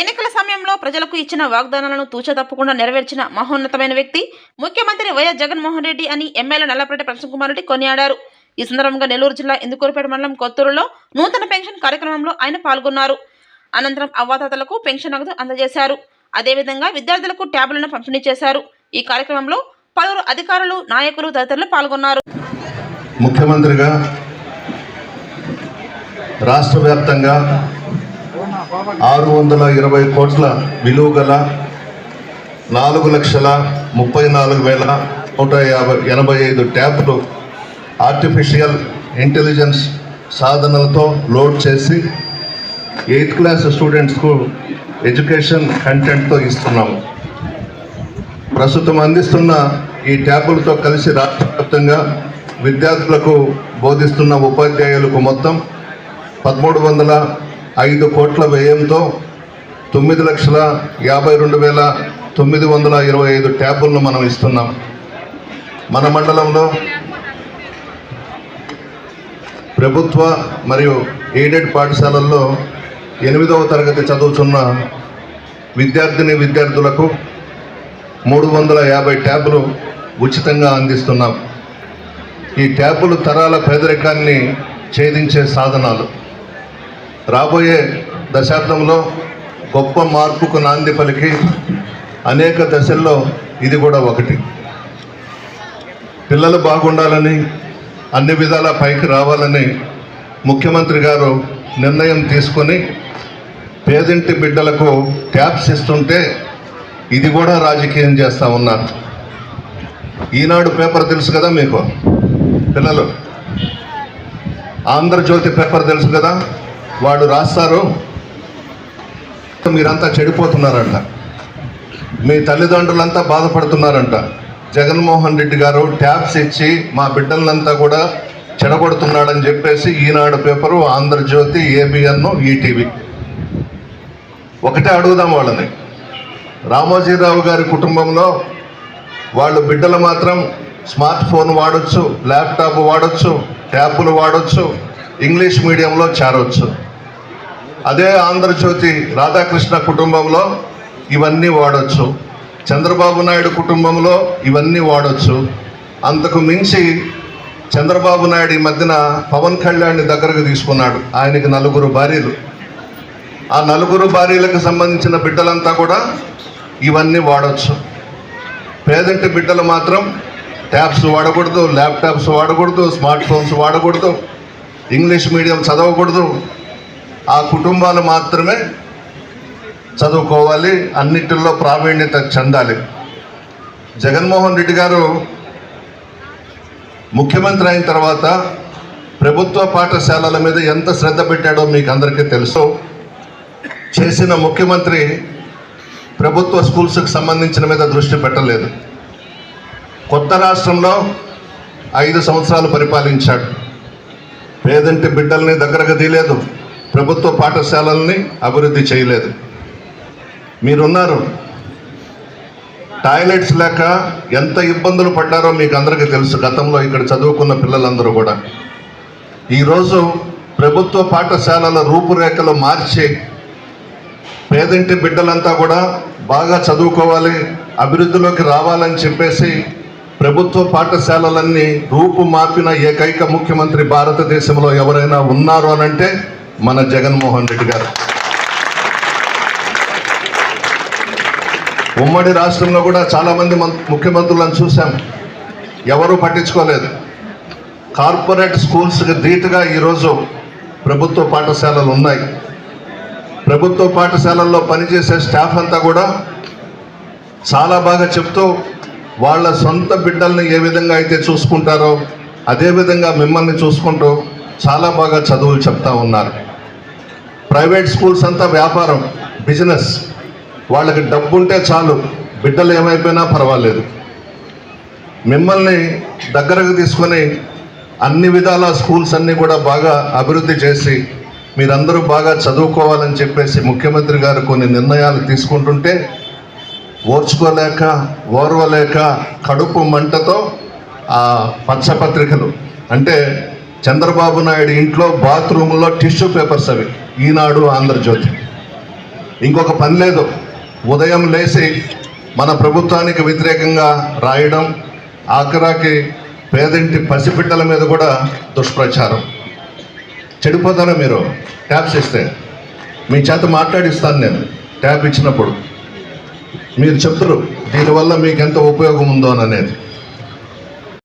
ఎన్నికల సమయంలో ప్రజలకు ఇచ్చిన వాగ్దానాలను తూచ తప్పకుండా నెరవేర్చిన మహోన్నతమైన వ్యక్తి ముఖ్యమంత్రి వైఎస్ జగన్మోహన్ రెడ్డి అని ఎమ్మెల్యే నల్లపరెడ్డి ప్రసన్న కుమార్ రెడ్డి కొనియాడారు. ఈ సందర్భంగా నెల్లూరు జిల్లా ఇందుకూరుపేట మండలం కొత్తూరులో నూతన పెన్షన్ కార్యక్రమంలో ఆయన పాల్గొన్నారు. అనంతరం అవ్వాతాతలకు పెన్షన్ నగదు అందజేశారు. అదేవిధంగా విద్యార్థులకు ట్యాబ్లను పంపిణీ చేశారు. ఈ కార్యక్రమంలో పలువురు అధికారులు నాయకులు తదితరులు పాల్గొన్నారు. ముఖ్యమంత్రిగా రాష్ట్ర వ్యాప్తంగా ఆరు వందల ఇరవై కోట్ల విలువ గల నాలుగు లక్షల ముప్పై నాలుగు వేల నూట యాభై ఎనభై ఐదు ట్యాబ్లు ఆర్టిఫిషియల్ ఇంటెలిజెన్స్ సాధనలతో లోడ్ చేసి ఎయిత్ క్లాస్ స్టూడెంట్స్కు ఎడ్యుకేషన్ కంటెంట్తో ఇస్తున్నాము. ప్రస్తుతం అందిస్తున్న ఈ ట్యాబులతో కలిసి రాష్ట్ర వ్యాప్తంగా విద్యార్థులకు బోధిస్తున్న ఉపాధ్యాయులకు మొత్తం పదమూడు వందల ఐదు కోట్ల వ్యయంతో తొమ్మిది లక్షల యాభై రెండు వేల తొమ్మిది వందల ఇరవై ఐదు ట్యాబులను మనం ఇస్తున్నాం. మన మండలంలో ప్రభుత్వ మరియు ఎయిడెడ్ పాఠశాలల్లో ఎనిమిదవ తరగతి చదువుతున్న విద్యార్థిని విద్యార్థులకు మూడు వందల యాభై ట్యాబులు ఉచితంగా అందిస్తున్నాం. ఈ ట్యాబులు తరాల పేదరికాన్ని ఛేదించే సాధనాలు. రాబోయే దశాబ్దంలో గొప్ప మార్పుకు నాంది పలికి అనేక దశల్లో ఇది కూడా ఒకటి. పిల్లలు బాగుండాలని అన్ని విధాల పైకి రావాలని ముఖ్యమంత్రి గారు నిర్ణయం తీసుకొని పేదింటి బిడ్డలకు ట్యాప్స్ ఇస్తుంటే ఇది కూడా రాజకీయం చేస్తూ ఉన్నారు. ఈనాడు పేపర్ తెలుసు కదా మీకు? పిల్లలు. ఆంధ్రజ్యోతి పేపర్ తెలుసు కదా? వాడు రాస్తారు. మీరంతా చెడిపోతున్నారంట. మీ తల్లిదండ్రులంతా బాధపడుతున్నారంట. జగన్మోహన్ రెడ్డి గారు ట్యాబ్స్ ఇచ్చి మా బిడ్డలంతా కూడా చెడగొడుతున్నాడని చెప్పేసి Eenadu paper Andhra Jyothi ABN ETV. ఒకటే అడుగుదాం వాళ్ళని. రామోజీరావు గారి కుటుంబంలో వాళ్ళు బిడ్డలు మాత్రం స్మార్ట్ ఫోన్ వాడొచ్చు ల్యాప్టాప్ వాడొచ్చు ట్యాబులు వాడొచ్చు ఇంగ్లీష్ మీడియంలో చేరవచ్చు అదే ఆంధ్రజ్యోతి రాధాకృష్ణ కుటుంబంలో ఇవన్నీ వాడొచ్చు. చంద్రబాబు నాయుడు కుటుంబంలో ఇవన్నీ వాడొచ్చు. అంతకు మించి చంద్రబాబు నాయుడు ఈ మధ్యన పవన్ కళ్యాణ్ని దగ్గరకు తీసుకున్నాడు. ఆయనకి నలుగురు భార్యలు. ఆ నలుగురు భార్యలకు సంబంధించిన బిడ్డలంతా కూడా ఇవన్నీ వాడచ్చు. పేదంటి బిడ్డలు మాత్రం ట్యాబ్స్ వాడకూడదు ల్యాప్టాప్స్ వాడకూడదు స్మార్ట్ ఫోన్స్ వాడకూడదు ఇంగ్లీష్ మీడియం చదవకూడదు ఆ కుటుంబాలు మాత్రమే చదువుకోవాలి అన్నిటిల్లో ప్రావీణ్యత చెందాలి. జగన్మోహన్ రెడ్డి గారు ముఖ్యమంత్రి అయిన తర్వాత ప్రభుత్వ పాఠశాలల మీద ఎంత శ్రద్ధ పెట్టాడో మీకు అందరికీ తెలుసు. చేసిన ముఖ్యమంత్రి ప్రభుత్వ స్కూల్స్కి సంబంధించిన మీద దృష్టి పెట్టలేదు. కొత్త రాష్ట్రంలో ఐదు సంవత్సరాలు పరిపాలించాడు. పేదంటి బిడ్డల్ని దగ్గరకు తీయలేదు. ప్రభుత్వ పాఠశాలల్ని అభివృద్ధి చేయలేదు. మీరున్నారు. టాయిలెట్స్ లేక ఎంత ఇబ్బందులు పడ్డారో మీకు అందరికీ తెలుసు. గతంలో ఇక్కడ చదువుకున్న పిల్లలందరూ కూడా. ఈరోజు ప్రభుత్వ పాఠశాలల రూపురేఖలు మార్చి పేదింటి బిడ్డలంతా కూడా బాగా చదువుకోవాలి అభివృద్ధిలోకి రావాలని చెప్పేసి ప్రభుత్వ పాఠశాలలన్నీ రూపు మార్పిన ఏకైక ముఖ్యమంత్రి భారతదేశంలో ఎవరైనా ఉన్నారు అనంటే మన జగన్మోహన్ రెడ్డి గారు. ఉమ్మడి రాష్ట్రంలో కూడా చాలామంది మం- ముఖ్యమంత్రులను చూశాం ఎవరూ పట్టించుకోలేదు. కార్పొరేట్ స్కూల్స్కి ధీటుగా ఈరోజు ప్రభుత్వ పాఠశాలలు ఉన్నాయి. ప్రభుత్వ పాఠశాలల్లో పనిచేసే స్టాఫ్ అంతా కూడా చాలా బాగా చెప్తూ వాళ్ళ సొంత బిడ్డల్ని ఏ విధంగా అయితే చూసుకుంటారో అదేవిధంగా మిమ్మల్ని చూసుకుంటూ చాలా బాగా చదువులు చెప్తా ఉన్నారు. ప్రైవేట్ స్కూల్స్ అంతా వ్యాపారం బిజినెస్. వాళ్ళకి డబ్బు ఉంటే చాలు బిడ్డలు ఏమైపోయినా పర్వాలేదు. మిమ్మల్ని దగ్గరకు తీసుకొని అన్ని విధాల స్కూల్స్ అన్నీ కూడా బాగా అభివృద్ధి చేసి మీరందరూ బాగా చదువుకోవాలని చెప్పేసి ముఖ్యమంత్రి గారు కొన్ని నిర్ణయాలు తీసుకుంటుంటే ఓర్చుకోలేక ఓర్వలేక కడుపు మంటతో ఆ పచ్చపత్రికలు అంటే చంద్రబాబు నాయుడు ఇంట్లో బాత్రూంలో టిష్యూ పేపర్స్ అవి. ఈనాడు ఆంధ్రజ్యోతి. ఇంకొక పని లేదు. ఉదయం లేచి మన ప్రభుత్వానికి వ్యతిరేకంగా రాయడం ఆఖరాకి పేదింటి పసిబిడ్డల మీద కూడా దుష్ప్రచారం. చెడిపోతారా మీరు? ట్యాబ్స్ ఇస్తే మీ చేత మాట్లాడిస్తాను నేను. ట్యాబ్ ఇచ్చినప్పుడు. మీరు చెప్తారు దీనివల్ల మీకు ఎంత ఉపయోగం ఉందో అని అనేది.